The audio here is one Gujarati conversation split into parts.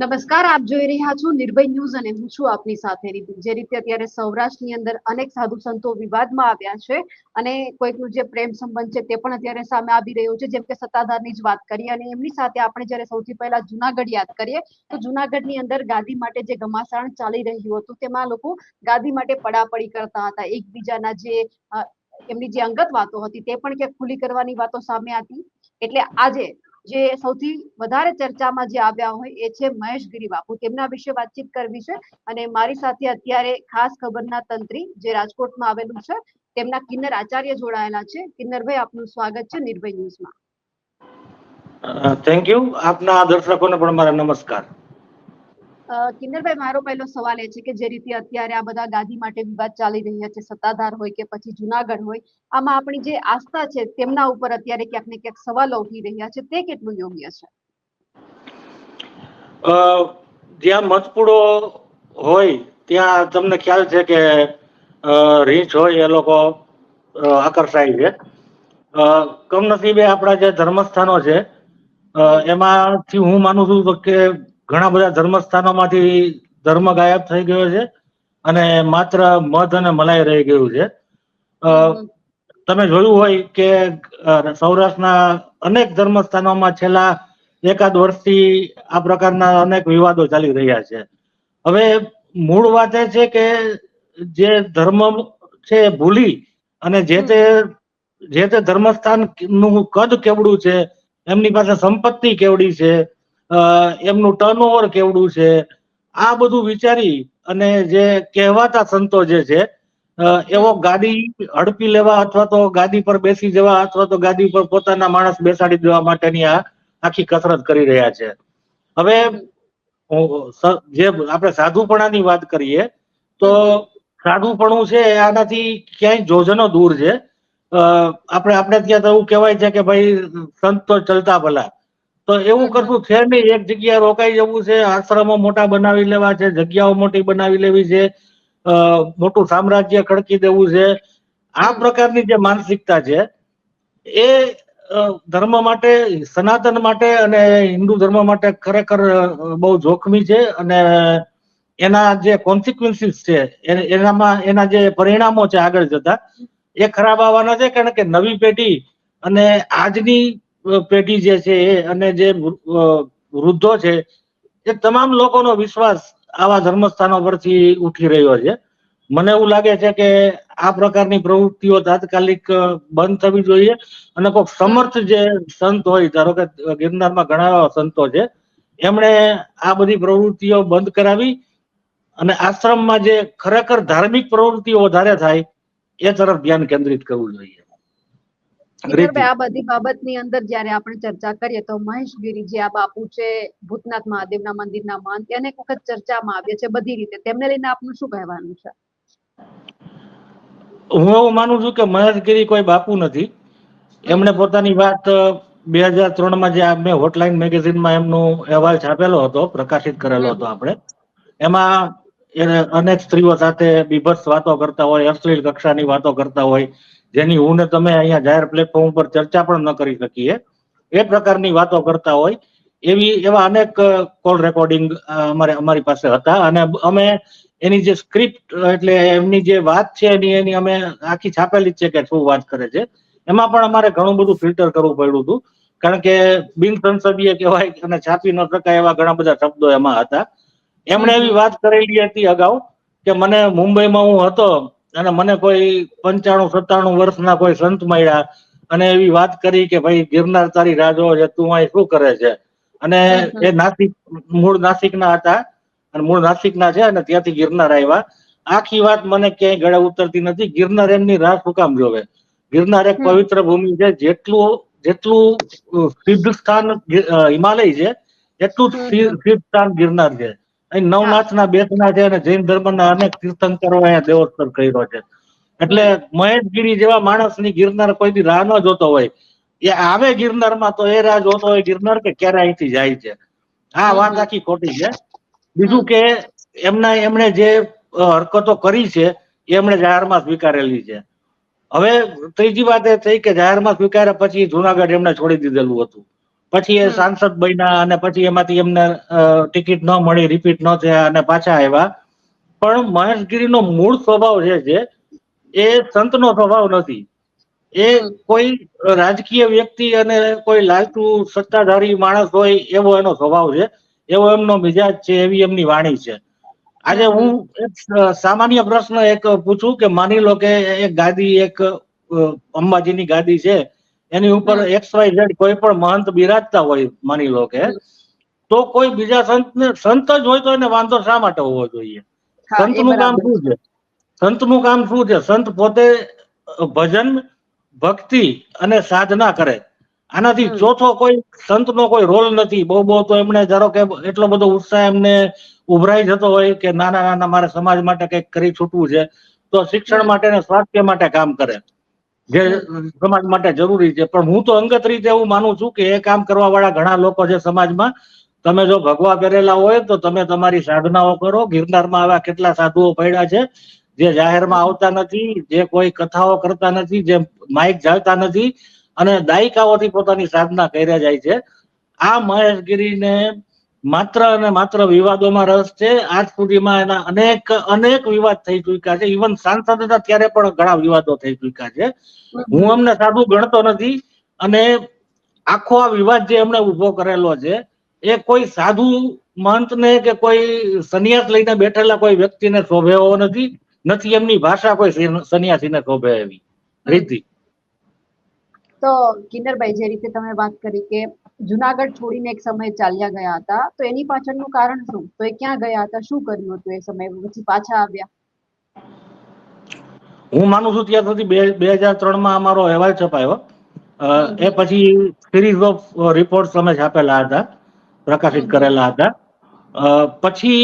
નમસ્કાર, આપ જોઈ રહ્યા છો નિર્ભય ન્યૂઝ અને હું છું આપની સાથે જે રીતે અત્યારે સૌરાષ્ટ્રની અંદર અનેક સાધુ સંતો વિવાદમાં આવ્યા છે અને કોઈકનું જે પ્રેમ સંબંધ છે તે પણ અત્યારે સામે આવી રહ્યો છે. જેમ કે સત્તાધારની જ વાત કરીએ અને એમની સાથે આપણે જ્યારે સૌથી પહેલા જુનાગઢ યાદ કરીએ, તો જુનાગઢની અંદર ગાદી માટે જે ઘમાસાણ ચાલી રહ્યું હતું તેમાં લોકો ગાદી માટે પડાપડી કરતા હતા. એકબીજાના જે એમની જે અંગત વાતો હતી તે પણ ક્યાંક ખુલી કરવાની વાતો સામે હતી એટલે આજે જે સૌથી વધારે ચર્ચામાં જે આવ્યા હોય એ છે મહેશ ગીરી બાપુ તેમના વિશે વાતચીત કરવી છે અને મારી સાથે અત્યારે ખાસ ખબરના તંત્રી જે રાજકોટમાં આવેલું છે, તેમના કિન્નર આચાર્ય જોડાયેલા છે. કિન્નરભાઈ, આપનું સ્વાગત છે નિર્ભય ન્યૂઝમાં. થેન્ક યુ આપના દર્શકોને પણ મારા નમસ્કાર. કિન્નરભાઈ, મારો પહેલો સવાલ એ છે કે જે રીતે અત્યારે આ બધા ગાદી માટે વિવાદ ચાલી રહ્યા છે, સત્તાધાર હોય કે પછી જુનાગઢ હોય, આમાં આપણી જે આસ્થા છે તેમના ઉપર અત્યારે ક્યાંક ને ક્યાંક સવાલો ઉઠી રહ્યા છે, તે કેટલું યોગ્ય છે? જ્યાં મતપૂડો હોય, ત્યાં તમને ખ્યાલ છે કે રીંછ હોય એ લોકો આકર્ષાય છે. કમનસીબે આપણા જે ધર્મસ્થાનો છે એમાંથી હું માનું છું કે ઘણા બધા ધર્મસ્થાનોમાંથી ધર્મ ગાયબ થઈ ગયો છે અને માત્ર મધ અને મલાઈ રહી ગયું છે. તમે જોયું હોય કે સૌરાષ્ટ્રના અનેક ધર્મસ્થાનોમાં છેલ્લા એકાદ વર્ષથી આ પ્રકારના અનેક વિવાદો ચાલી રહ્યા છે. હવે મૂળ વાત એ છે કે, જે ધર્મ છે ભૂલી અને જે તે જે તે ધર્મસ્થાનનું કદ કેવડું છે, એમની પાસે સંપત્તિ કેવડી છે એમનું ટર્નઓવર કેવડું છે? આ બધું વિચારી અને જે કહેવાતા સંતો જે છે એવો ગાડી હડપી લેવા અથવા તો ગાદી પર બેસી જવા અથવા તો ગાદી પર પોતાના માણસ બેસાડી દેવા માટેની આ આખી કસરત કરી રહ્યા છે. હવે જે આપણે સાધુપણાની વાત કરીએ, તો સાધુપણું છે આનાથી ક્યાંય જોજનો દૂર છે. આપણે આપણે ત્યાં તો એવું કહેવાય છે કે ભાઈ, સંત તો ચલતા ભલા. તો એવું. કશું છે નહીં એક જગ્યા રોકાઈ જવું છે આશ્રમો મોટા બનાવી લેવા છે જગ્યાઓ મોટી બનાવી લેવી છે મોટું સામ્રાજ્ય ખડકી દેવું છે આ પ્રકારની જે માનસિકતા છે એ ધર્મ માટે સનાતન માટે અને હિન્દુ ધર્મ માટે ખરેખર બહુ જોખમી છે અને એના જે કોન્સિક્વન્સીસ છે એનામાં એના જે પરિણામો છે આગળ જતા એ ખરાબ આવવાના છે કારણ કે નવી પેઢી અને આજની પેઢી જે છે અને જે વૃદ્ધો છે, એ તમામ લોકોનો વિશ્વાસ આવા ધર્મસ્થાનો પરથી ઉઠી રહ્યો છે. મને એવું લાગે છે કે આ પ્રકારની પ્રવૃત્તિઓ તાત્કાલિક બંધ થવી જોઈએ અને કોઈક સમર્થ જે સંત હોય, ધારો કે ગિરનારમાં ઘણા એવા સંતો છે, એમણે આ બધી પ્રવૃત્તિઓ બંધ કરાવી અને આશ્રમમાં જે ખરેખર ધાર્મિક પ્રવૃત્તિઓ વધારે થાય, એ તરફ ધ્યાન કેન્દ્રિત કરવું જોઈએ. આ બધી બાબતની અંદર જ્યારે આપણે ચર્ચા કરીએ તો મહેશ ગીરી જે આ બાપુ છે ભૂતનાથ મહાદેવના મંદિરના મહંત અનેક વખત ચર્ચામાં આવ્યા છે બધી રીતે. તેમને લઈને આપનું શું કહેવાનું છે? હું એવું માનું છું કે મહેશગીરી કોઈ બાપુ નથી. એમણે પોતાની વાત બે હજાર ત્રણમાં જે આ મેં હોટલાઇન મેગેઝિનમાં એમનો અહેવાલ છાપેલો હતો પ્રકાશિત કરેલો હતો આપણે. એમાં અનેક સ્ત્રીઓ સાથે બીભત્સ વાતો કરતા હોય અશ્લીલ કક્ષાની વાતો કરતા હોય. જેની હું ને તમે અહીંયા જાહેર પ્લેટફોર્મ ઉપર ચર્ચા પણ ન કરી શકીએ. એ પ્રકારની વાતો કરતા હોય. એવી, એવા અનેક કોલ રેકોર્ડિંગ અમારે, અમારી પાસે હતા. અને અમે એની જે સ્ક્રિપ્ટ એટલે એમની જે વાત છે એની એની અમે આખી છાપેલી જ છે કે શું વાત કરે છે. એમાં પણ અમારે ઘણું બધું ફિલ્ટર કરવું પડ્યું હતું. કારણ કે બિન સંસદીય કહેવાય અને છાપી ન શકાય એવા ઘણા બધા શબ્દો એમાં હતા. એમણે એવી વાત કરેલી હતી અગાઉ કે મને મુંબઈમાં હું હતો અને મને કોઈ પંચાણું સત્તાણું વર્ષના કોઈ સંત મળ્યા અને એવી વાત કરી કે ભાઈ ગિરનાર તારી રાજો છે તું અહીં શું કરે છે? અને એ નાસિક મૂળ નાસિકના હતા અને મૂળ નાસિકના છે અને ત્યાંથી ગિરનાર આવ્યા. આખી વાત મને ક્યાંય ગળે ઉતરતી નથી. ગિરનાર એમની રાહ શું કામ જોવે? ગિરનાર એક પવિત્ર ભૂમિ છે. જેટલું જેટલું સિદ્ધ સ્થાન હિમાલય છે એટલું જ સિદ્ધ સ્થાન ગિરનાર છે. અહીં નવનાથના બેસના છે અને જૈન ધર્મના અનેક તીર્થંકરો અહીંયા દેવોત્સવ કર્યો છે. એટલે મહેશગીરી જેવા માણસની ગિરનાર કોઈ રાહ ન જોતો હોય એ આવે ગિરનારમાં તો એ રાહ જોતો હોય ગિરનાર કે ક્યારે અહીંથી જાય છે? આ વાત આખી ખોટી છે. બીજું કે એમના એમણે જે હરકતો કરી છે એ એમણે જાહેરમાં સ્વીકારેલી છે. હવે ત્રીજી વાત એ થઈ કે જાહેરમાં સ્વીકાર્યા પછી જુનાગઢ એમણે છોડી દીધેલું હતું. પછી એ સાંસદ બન્યા અને પછી એમાંથી એમને ટિકિટ ન મળી રિપીટ ન થયા અને પાછા આવ્યા. પણ મહેશગીરીનો મૂળ સ્વભાવ જે છે એ સંતનો સ્વભાવ નથી. એ કોઈ રાજકીય વ્યક્તિ અને કોઈ લાલચુ સત્તાધારી માણસ હોય એવો એનો સ્વભાવ છે. એવો એમનો મિજાજ છે એવી એમની વાણી છે. આજે હું એક સામાન્ય પ્રશ્ન એક પૂછું કે માની લો કે એક ગાદી એક અંબાજીની ગાદી છે. એની ઉપર એક્સ વાય ઝેડ કોઈ પણ મહંત બિરાજતા હોય માની લો કે તો કોઈ બીજા સંતને સંત જ હોય તો એને વાંધો શા માટે હોવો જોઈએ? સંતનું સંતનું કામ શું છે? સંતનું કામ શું છે? સંત પોતે ભજન ભક્તિ અને સાધના કરે. આનાથી ચોથો કોઈ સંતનો કોઈ રોલ નથી. બહુ બહુ તો એમને ધારો કે એટલો બધો ઉત્સાહ એમને ઉભરાઈ જતો હોય કે નાના નાના મારે સમાજ માટે કંઈક કરી છૂટવું છે તો શિક્ષણ માટે ને સ્વાસ્થ્ય માટે કામ કરે. જે સમાજ માટે જરૂરી છે. પણ હું તો અંગત રીતે એવું માનું છું કે એ કામ કરવા વાળા ઘણા લોકો છે સમાજમાં. તમે જો ભગવા પહેરેલા હોય તો તમે તમારી સાધનાઓ કરો. ગિરનારમાં આવા કેટલા સાધુઓ પડ્યા છે જે જાહેરમાં આવતા નથી, જે કોઈ કથાઓ કરતા નથી, જે માઇક જાળતા નથી અને દાયકાઓથી પોતાની સાધના કર્યા જાય છે. આ મહેશગીરીને માત્ર અને માત્ર વિવાદોમાં રસ છે. આજ સુધીમાં એના અનેક અનેક વિવાદ થઈ ચુક્યા છે. ઇવન સાંસદ હતા ત્યારે પણ ઘણા વિવાદો થઈ ચુક્યા છે. હું અમને સાધુ ગણતો નથી અને આખો આ વિવાદ જે એમણે ઊભો કરેલો છે, એ કોઈ સાધુ મહંતને કે કોઈ સંન્યાસ લઈને બેઠેલા કોઈ વ્યક્તિને શોભે એવો નથી. નથી એમની ભાષા કોઈ સંન્યાસીને શોભે એવી. રીતિ. તો કિન્નરભાઈ, જે રીતે તમે વાત કરી કે જુનાગઢ છોડીને એક સમય ચાલ્યા ગયા હતા. તો એની પાછળનું કારણ શું? તો એ ક્યાં ગયા હતા? શું કર્યું હતું એ સમય? પછી પાછા આવ્યા. હું માનું છું ત્યાં સુધી બે બે હજાર ત્રણમાં અમારો અહેવાલ છપાયો. એ પછી સિરીઝ ઓફ રિપોર્ટ અમે છાપેલા હતા પ્રકાશિત કરેલા હતા. પછી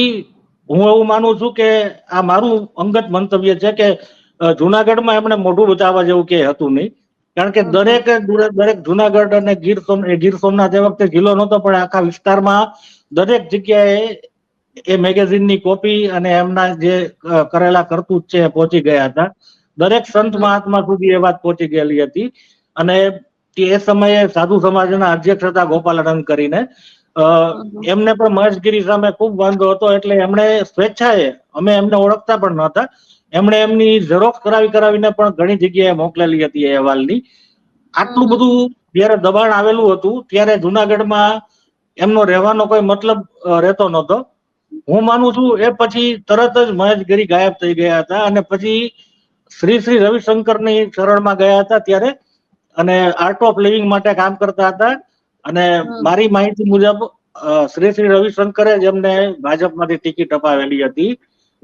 હું એવું માનું છું કે આ મારું અંગત મંતવ્ય છે કે જુનાગઢમાં એમણે મોઢું બતાવવા જેવું કે હતું નહીં. કારણ કે દરેક દરેક જુનાગઢ અને ગીર ગીર સોમનાથ એ વખતે જિલ્લો નહોતો પણ આખા વિસ્તારમાં દરેક જગ્યાએ એ મેગેઝિનની કોપી અને એમના જે કરેલા કરતૂત છે એ પહોંચી ગયા હતા. દરેક સંત મહાત્મા સુધી એ વાત પહોંચી ગયેલી હતી. અને એ સમયે સાધુ સમાજના અધ્યક્ષ હતા ગોપાલાનંદ કરીને. અ, એમને પણ મહેશગીરી સામે ખૂબ વાંધો હતો એટલે એમણે સ્વેચ્છાએ અમે એમને ઓળખતા પણ નહોતા. એમણે એમની ઝેરોક્ષ કરાવી કરાવીને પણ ઘણી જગ્યાએ મોકલેલી હતી એ અહેવાલની. આટલું બધું જયારે દબાણ આવેલું હતું ત્યારે જુનાગઢમાં એમનો રહેવાનો કોઈ મતલબ રહેતો નહોતો. હું માનું છું એ પછી તરત જ મહેશગીરી ગાયબ થઈ ગયા હતા અને પછી શ્રી શ્રી રવિશંકરની શરણમાં ગયા હતા ત્યારે અને આર્ટ ઓફ લિવિંગ માટે કામ કરતા હતા અને મારી માહિતી મુજબ શ્રી શ્રી રવિશંકરે જ એમને ભાજપમાંથી ટિકિટ અપાવેલી હતી.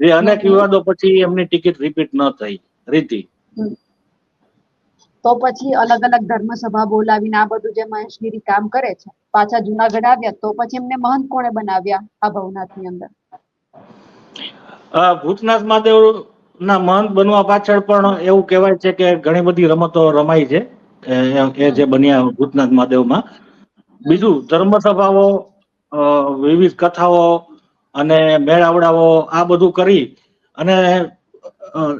જે અનેક વિવાદો પછી એમની ટિકિટ રિપીટ ન થઈ. રીતિ. તો પછી અલગ અલગ ધર્મ સભા બોલાવીને આ બધું જે મહેશગીરી કામ કરે છે પાછા જુનાગઢ આવ્યા તો પછી એમને મહંત કોણે બનાવ્યા આ ભવનાથની અંદર? ભૂતનાથ મહાદેવ ના મહંત બનવા પાછળ પણ એવું કહેવાય છે કે ઘણી બધી રમતો રમાઈ છે એ- એ જે બન્યા ભૂતનાથ મહાદેવમાં. બીજું ધર્મ સભાઓ વિવિધ કથાઓ અને મેળાવડાઓ આ બધું કરી અને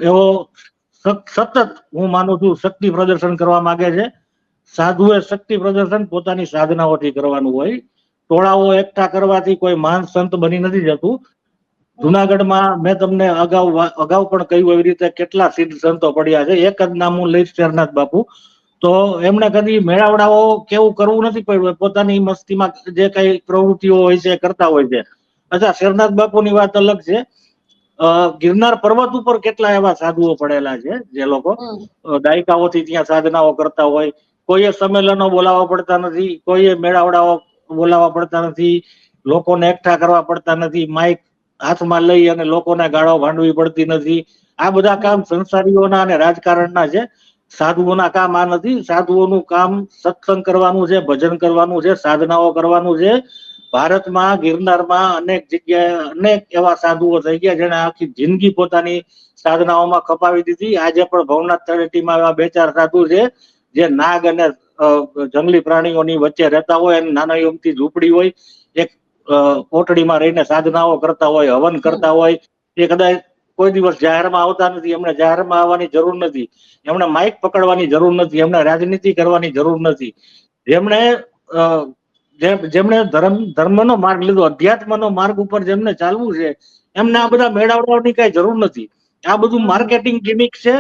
એવો સત- સતત હું માનું છું શક્તિ પ્રદર્શન કરવા માંગે છે. સાધુએ શક્તિ પ્રદર્શન પોતાની સાધનાઓથી કરવાનું હોય. ટોળાઓ એકઠા કરવાથી કોઈ મહાન સંત બની નથી જતું. જુનાગઢમાં મેં તમને અગાઉ અગાઉ પણ કહ્યું એવી રીતે કેટલા સિદ્ધ સંતો પડ્યા છે. એક જ નામ હું લઈશ શેરનાથ બાપુ. તો એમણે કદી મેળાવડાઓ કેવું કરવું નથી પડ્યું? પોતાની મસ્તીમાં જે કઈ પ્રવૃત્તિઓ હોય છે, કરતા હોય છે. અચ્છા શેરનાથ બાપુની વાત અલગ છે. ગિરનાર પર્વત ઉપર કેટલા એવા સાધુઓ પડેલા છે જે લોકો? દાયકાઓથી ત્યાં સાધનાઓ કરતા હોય. કોઈએ સંમેલનો બોલાવવા પડતા નથી કોઈએ મેળાવડાઓ બોલાવવા પડતા નથી લોકોને એકઠા કરવા પડતા નથી માઇક હાથમાં લઈ અને લોકોને ગાળો ભાંડવી પડતી નથી. આ બધા કામ સંસારીઓના અને રાજકારણના છે. સાધુઓના કામ આ નથી. સાધુઓનું કામ સત્સંગ કરવાનું છે ભજન કરવાનું છે સાધનાઓ કરવાનું છે. ભારતમાં, ગિરનારમાં અનેક જગ્યાએ અનેક એવા સાધુઓ થઈ ગયા જેને આખી જિંદગી પોતાની સાધનાઓમાં ખપાવી દીધી. આજે પણ ભવનાથ તળેટીમાં એવા બે ચાર સાધુ છે, જે નાગ અને જંગલી પ્રાણીઓની વચ્ચે રહેતા હોય અને નાના અમથી ઝૂંપડી હોય, એક કોટડીમાં રહીને સાધનાઓ કરતા હોય, હવન કરતા હોય. એ કદાચ કોઈ દિવસ જાહેરમાં આવતા નથી, એમણે જાહેરમાં આવવાની જરૂર નથી. એમણે માઇક પકડવાની જરૂર નથી, એમણે રાજનીતિ કરવાની જરૂર નથી. જે- જેમણે ધર્મ ધર્મનો માર્ગ લીધો, અધ્યાત્મનો માર્ગ ઉપર જેમને ચાલવું છે, એમને આ બધા મેળાવડાની કઈ જરૂર નથી. આ બધું માર્કેટિંગ ગિમિક છે.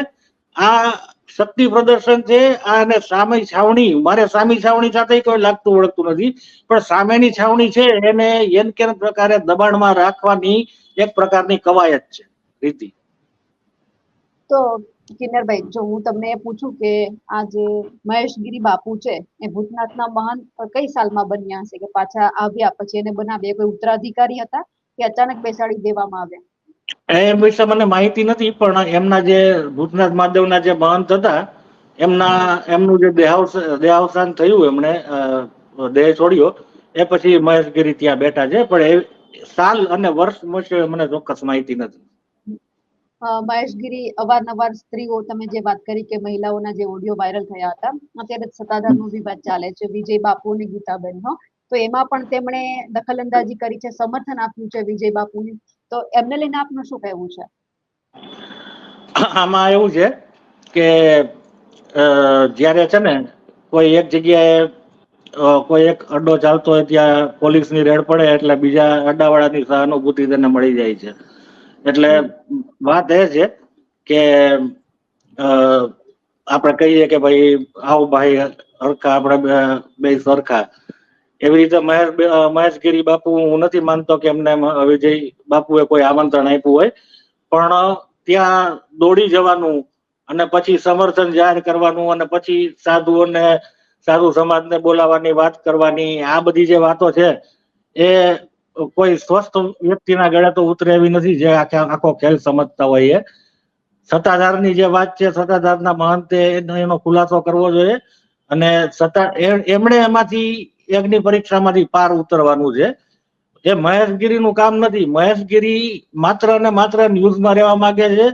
આ શક્તિ પ્રદર્શન છે અને સામી છાવણી. મારે સામી છાવણી સાથે કોઈ લાગતું ઓળખતું નથી, પણ સામેની છાવણી છે, એને એન કેન પ્રકારે દબાણમાં રાખવાની એક પ્રકારની કવાયત છે, રીતિ. તો કિન્નરભાઈ, જો હું તમને પૂછું કે આ જે મહેશગીરી બાપુ છે, એ ભૂતનાથના મહાન કઈ સાલમાં બન્યા હશે? કે પાછા આવ્યા પછી એને બનાવ્યા? કોઈ ઉત્તરાધિકારી હતા? કે અચાનક બેસાડી દેવામાં આવ્યા? એ વિશે મને માહિતી નથી, પણ એમના જે ભૂતનાથ મહાદેવના જે મહંત હતા, એમના, એમનું જે દેહાવસ- દેહાવસાન થયું એમણે દેહ છોડ્યો. એ પછી મહેશગીરી ત્યાં બેઠા છે, પણ એ સાલ અને વર્ષ મને ચોક્કસ માહિતી નથી. અ, મહેશગીરી અવારનવાર સ્ત્રીઓ તમે જે વાત કરી કે મહિલાઓના જે ઓડિયો વાયરલ થયા હતા અત્યારે સત્તાધારનો વિવાદ ચાલે છે વિજય બાપુ અને ગીતાબેન નો તો એમાં પણ તેમણે દખલઅંદાજી કરી છે સમર્થન આપ્યું છે વિજય બાપુને. તો એમને લઈને આપનું શું કહેવું છે? આમાં એવું છે કે જ્યારે છે ને કોઈ એક જગ્યાએ કોઈ એક અડ્ડો ચાલતો હોય ત્યાં પોલીસની રેડ પડે એટલે બીજા અડ્ડાવાળાની સહાનુભૂતિ તેને મળી જાય છે. એટલે વાત એ છે કે આપણે કહીએ કે ભાઈ, આવો ભાઈ હરખા, આપણે બે સરખા. એવી રીતે મહેશ મહેશગીરી બાપુ, હું નથી માનતો કે એમને વિજય બાપુએ કોઈ આમંત્રણ આપ્યું હોય, પણ ત્યાં દોડી જવાનું અને પછી સમર્થન જાહેર કરવાનું અને પછી સાધુઓને, સાધુ સમાજને બોલાવાની વાત કરવાની, આ બધી જે વાતો છે, એ કોઈ સ્વસ્થ વ્યક્તિના ગળે તો ઉતરે એવી નથી જે આખા આખો ખેલ સમજતા હોય એ સત્તાધારની જે વાત છે, સત્તાધારના મહંતે એનો ખુલાસો કરવો જોઈએ અને સત્તા એમણે એમાંથી યજ્ઞ પરીક્ષામાંથી પાર ઉતરવાનું છે. એ મહેશગીરીનું કામ નથી. મહેશગીરી માત્ર ને માત્ર ન્યૂઝમાં રહેવા માંગે છે.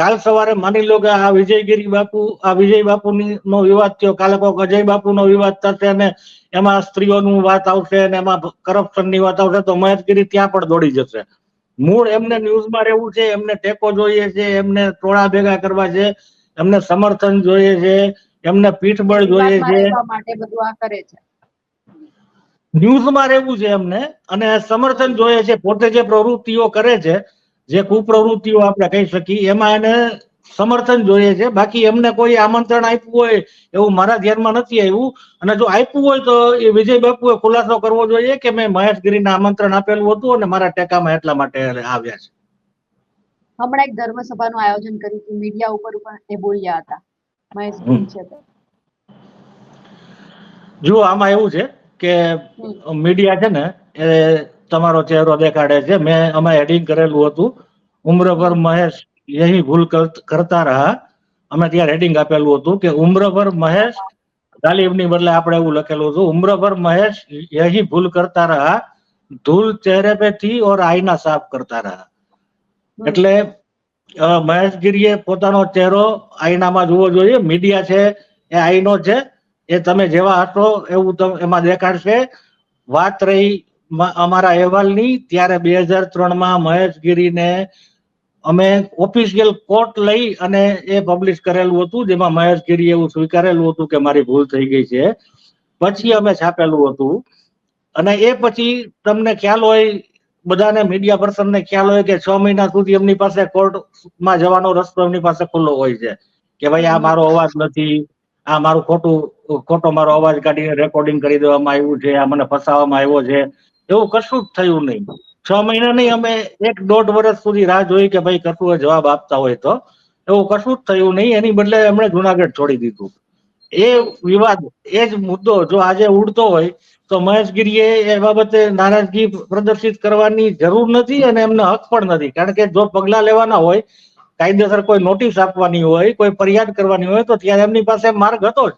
કાલ સવારે માની લો કે આ વિજયગીરી બાપુ આ વિજય બાપુની નો વિવાદ થયો. કાલે કોઈક અજય બાપુનો વિવાદ થશે અને એમાં સ્ત્રીઓનું વાત આવશે અને એમાં કરપ્શનની વાત આવશે તો મહેશગીરી ત્યાં પણ દોડી જશે. મૂળ એમને ન્યૂઝમાં રહેવું છે એમને ટેકો જોઈએ છે એમને ટોળા ભેગા કરવા છે એમને સમર્થન જોઈએ છે એમને પીઠબળ જોઈએ છે. ન્યૂઝમાં રહેવું છે એમને અને સમર્થન જોઈએ છે પોતે જે પ્રવૃત્તિઓ કરે છે જે કુપ્રવૃત્તિઓ આપણે કહી શકીએ એમાં એને સમર્થન જોઈએ છે. બાકી એમને કોઈ આમંત્રણ આપ્યું હોય એવું મારા ધ્યાનમાં નથી આવ્યું. અને જો આપ્યું હોય તો એ વિજય બાપુએ ખુલાસો કરવો જોઈએ કે મેં મહેશગીરીને આમંત્રણ આપેલું હતું અને મારા ટેકામાં એટલા માટે આવ્યા છે. હમણાં એક ધર્મસભાનું આયોજન કર્યું હતું. મીડિયા ઉપર પણ એ બોલ્યા હતા. મહેશ છે જુઓ આમાં એવું છે કે મીડિયા છે ને એ તમારો ચહેરો દેખાડે છે. મેં અમે હેડિંગ કરેલું હતું. ઉમ્રભર મહેશ યહી ભૂલ કરતા રહા. અમે ત્યાં હેડિંગ આપેલું હતું કે ઉમ્રભર મહેશ તાલીમની બદલે આપણે એવું લખેલું હતું ઉમ્રભર મહેશ યહી ભૂલ કરતા રહા. ધૂલ ચહેરે પે થી ઓર આઈના સાફ કરતા રહા. એટલે મહેશગીરીએ પોતાનો ચહેરો આઈનામાં જોવો જોઈએ. મીડિયા છે એ આઈનો છે. એ તમે જેવા હશો એવું એમાં દેખાડશે. વાત રહી અમારા અહેવાલની ત્યારે બે હજાર ત્રણમાં મહેશગીરીને અમે ઓફિશિયલ કોર્ટ લઈ અને એ પબ્લિશ કરેલું હતું, જેમાં મહેશગીરી એવું સ્વીકારેલું હતું કે મારી ભૂલ થઈ ગઈ છે. પછી અમે છાપેલું હતું. અને એ પછી તમને ખ્યાલ હોય, બધાને મીડિયા પર્સનને ખ્યાલ હોય કે છ મહિના સુધી એમની પાસે કોર્ટમાં જવાનો રસ્તો એમની પાસે ખુલ્લો હોય છે. કે ભાઈ આ મારો અવાજ નથી, આ મારું ખોટું, ખોટો મારો અવાજ કાઢીને રેકોર્ડિંગ કરી દેવામાં આવ્યું છે, આ મને ફસાવવામાં આવ્યો છે. એવું કશું જ થયું નહીં. છ મહિના નહીં, અમે એક દોઢ વર્ષ સુધી રાહ જોઈ કે ભાઈ કશું જવાબ આપતા હોય તો. એવું કશું જ થયું નહીં, એની બદલે એમણે જુનાગઢ છોડી દીધું. એ વિવાદ, એ જ મુદ્દો, જો આજે ઉડતો હોય, તો મહેશગીરીએ એ બાબતે નારાજગી પ્રદર્શિત કરવાની જરૂર નથી અને એમને હક પણ નથી. કારણ કે જો પગલા લેવાના હોય, કાયદેસર કોઈ નોટિસ આપવાની હોય, કોઈ ફરિયાદ કરવાની હોય, તો ત્યારે એમની પાસે માર્ગ હતો જ.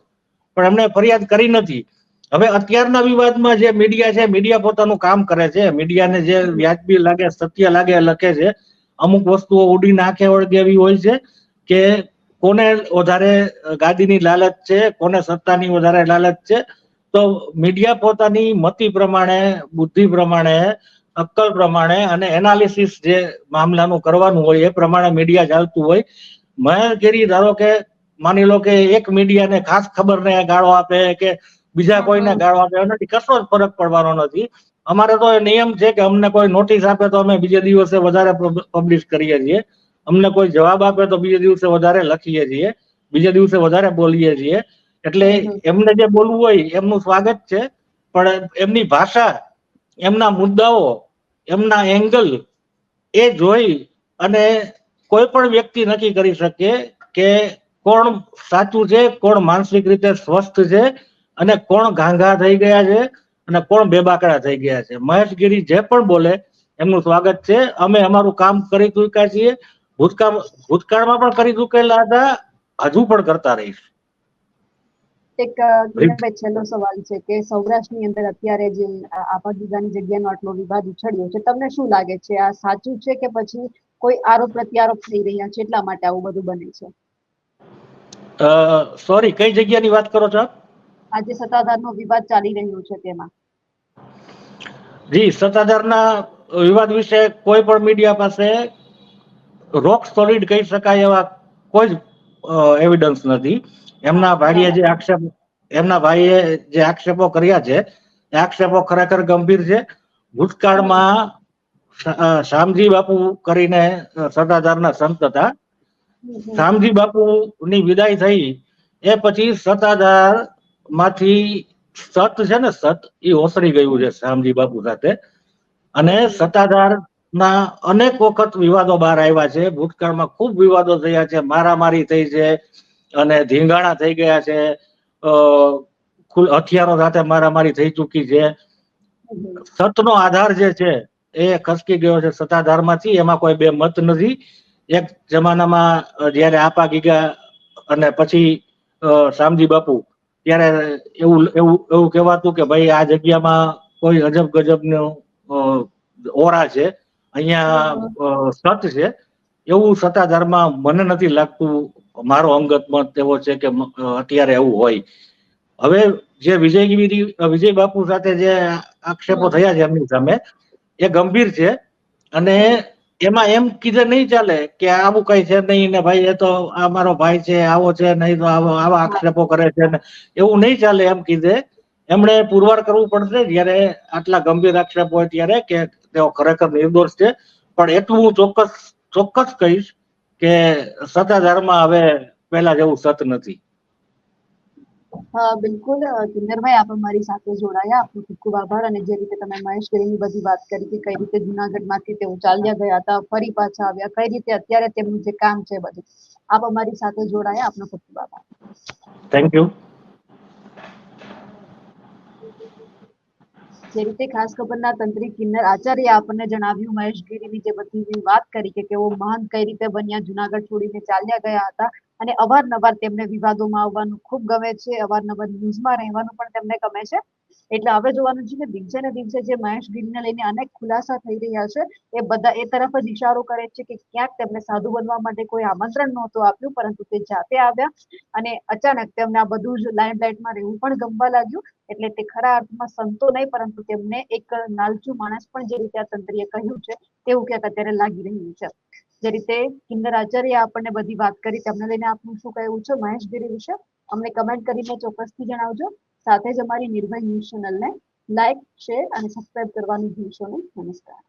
પણ એમણે ફરિયાદ કરી નથી. હવે અત્યારના વિવાદમાં જે મીડિયા છે મીડિયા પોતાનું કામ કરે છે. મીડિયાને જે વ્યાજબી લાગે, સત્ય લાગે, લખે છે, અમુક વસ્તુઓ ઉડી નાખે વળગે એવી હોય છે કે કોને વધારે ગાદીની લાલચ છે, કોને સત્તાની વધારે લાલચ છે, તો મીડિયા પોતાની મતિ પ્રમાણે, બુદ્ધિ પ્રમાણે, અક્કલ પ્રમાણે અને એનાલિસિસ જે મામલાનું કરવાનું હોય, એ પ્રમાણે મીડિયા ચાલતું હોય. મહેશગીરી ધારો કે માની લો કે એક મીડિયાને ખાસ ખબર ને ગાળો આપે કે બીજા કોઈને ગાળવા એવો નથી કશો જ ફરક પડવાનો નથી. અમારે તો એ નિયમ છે કે અમને કોઈ નોટિસ આપે તો અમે બીજે દિવસે વધારે પબ્લિશ કરીએ છીએ. અમને કોઈ જવાબ આપે તો બીજે દિવસે વધારે લખીએ છીએ. બીજે દિવસે વધારે બોલીએ છીએ. એટલે. એમને જે બોલવું હોય એમનું સ્વાગત છે પણ એમની ભાષા એમના મુદ્દાઓ એમના એંગલ એ જોઈ અને કોઈ પણ વ્યક્તિ નક્કી કરી શકે કે કોણ સાચું છે કોણ માનસિક રીતે સ્વસ્થ છે અને કોણ ઘાંઘા થઈ ગયા છે અને કોણ બેબાકડા થઈ ગયા છે? મહેશગીરી જે પણ બોલે એમનું સ્વાગત છે. અમે અમારું કામ કરી ચૂક્યા છીએ. ભૂતકાળ ભૂતકાળમાં પણ કરી ચૂકેલા હતા. હજુ પણ કરતા રહીશ. એક છેલ્લો સવાલ છે કે સૌરાષ્ટ્રની અંદર અત્યારે જે આ આભા ગીગાની જગ્યાનો આટલો વિવાદ ઉછળ્યો છે. તમને શું લાગે છે? આ સાચું છે કે પછી કોઈ આરોપ પ્રત્યારોપ થઈ રહ્યા છે? એટલા માટે આવું બધું બને છે. સોરી કઈ જગ્યાની વાત કરો છો આપ? આજે સત્તાધારનો વિવાદ ચાલી રહ્યો છે તેમાં. જી સત્તાધારના વિવાદ વિશે કોઈ પણ મીડિયા પાસે રોક સોલિડ કહી શકાય એવા કોઈ જ એવિડન્સ નથી. એમના ભાઈએ જે આક્ષેપ એમના ભાઈએ જે આક્ષેપો કર્યા છે એ આક્ષેપો ખરેખર ગંભીર છે. ભૂતકાળમાં શામજી બાપુ કરીને સત્તાધારના સંત હતા. શામજી બાપુ ની વિદાય થઈ એ પછી સત્તાધાર માંથી સત છે ને સત, એ ઓસરી ગયું છે શામજી બાપુ સાથે. અને સત્તાધાર ના અનેક વખત વિવાદો બહાર આવ્યા છે. ભૂતકાળમાં ખૂબ વિવાદો થયા છે. મારામારી થઈ છે અને ધીંગાણા થઈ ગયા છે. હથિયારો સાથે મારામારી થઈ ચૂકી છે. સતનો આધાર જે છે એ ખસકી ગયો છે સત્તાધારમાંથી. એમાં કોઈ બે મત નથી. એક જમાનામાં જ્યારે આપા ગીગા અને પછી શામજી બાપુ ત્યારે એવું એવું એવું કહેવાતું કે ભાઈ આ જગ્યામાં કોઈ અજબ ગજબનું અ, ઓરા છે. અહીંયા સત છે. એવું સત્તાધારમાં મને નથી લાગતું મારો અંગત મત એવો છે કે અત્યારે એવું હોય. હવે જે વિજયગીરી વિજય બાપુ સાથે જે આક્ષેપો થયા છે એમની સામે એ ગંભીર છે. અને એમાં એમ કીધે નહીં ચાલે કે આવું કઈ છે નહીં ને ભાઈ એ તો આ મારો ભાઈ છે, આવો છે, નહીં તો આવો, આવા આક્ષેપો કરે છે ને એવું નહીં ચાલે એમ કીધે. એમણે પુરવાર કરવું પડશે જ્યારે આટલા ગંભીર આક્ષેપ હોય ત્યારે કે તેઓ ખરેખર નિર્દોષ છે. પણ એટલું હું ચોક્કસ ચોક્કસ કહીશ કે સત્તાધારમાં હવે પહેલા જેવું સત નથી. બિલકુલ કિન્નરભાઈ આપ અમારી સાથે જોડાયા. આપનો ખૂબ ખૂબ આભાર અને જે રીતે તમે મહેશ ગીરીની બધી વાત કરી કે કઈ રીતે જુનાગઢમાંથી તેઓ ચાલ્યા ગયા હતા ફરી પાછા આવ્યા કઈ રીતે અત્યારે તેમનું જે કામ છે બધું. આપ અમારી સાથે જોડાયા. આપનો ખૂબ ખૂબ આભાર. થેન્ક યુ જે રીતે ખાસ ખબરના તંત્રી કિન્નર આચાર્ય આપણને જણાવ્યું મહેશ ગીરીની જે બધી વાત કરી કે તેઓ મહાન કઈ રીતે બન્યા જુનાગઢ છોડીને ચાલ્યા ગયા હતા અને અવારનવાર તેમને વિવાદોમાં આવવાનું ખૂબ ગમે છે. અવારનવાર ન્યૂઝમાં રહેવાનું પણ તેમને ગમે છે. એટલે હવે જોવાનું છે કે દિવસે ને દિવસે જે મહેશ ગીરને લઈને અનેક ખુલાસા થઈ રહ્યા છે, એ બધા, એ તરફ જ ઇશારો કરે છે કે ક્યાંક તેમને સાધુ બનવા માટે કોઈ આમંત્રણ નહોતું આપ્યું, પરંતુ તે જાતે આવ્યા અને અચાનક તેમને આ બધું જ લાઇમલાઇટમાં રહેવું પણ ગમવા લાગ્યું. એટલે તે ખરા અર્થમાં સંતો નહીં, પરંતુ તેમને એક લાલચુ માણસ પણ જે રીતે આ તંત્રીએ કહ્યું છે, તેવું ક્યાંક અત્યારે લાગી રહ્યું છે. જે રીતે કિન્નર આચાર્ય આપણને બધી વાત કરી, તેમને લઈને આપનું શું કહેવું છે? મહેશ ગીરી વિશે અમને કમેન્ટ કરીને ચોક્કસથી જણાવજો. સાથે જ અમારી નિર્ભય ન્યૂઝ ચેનલને લાઈક શેર અને સબસ્ક્રાઇબ કરવાનું ભૂલશો નહીં. નમસ્કાર.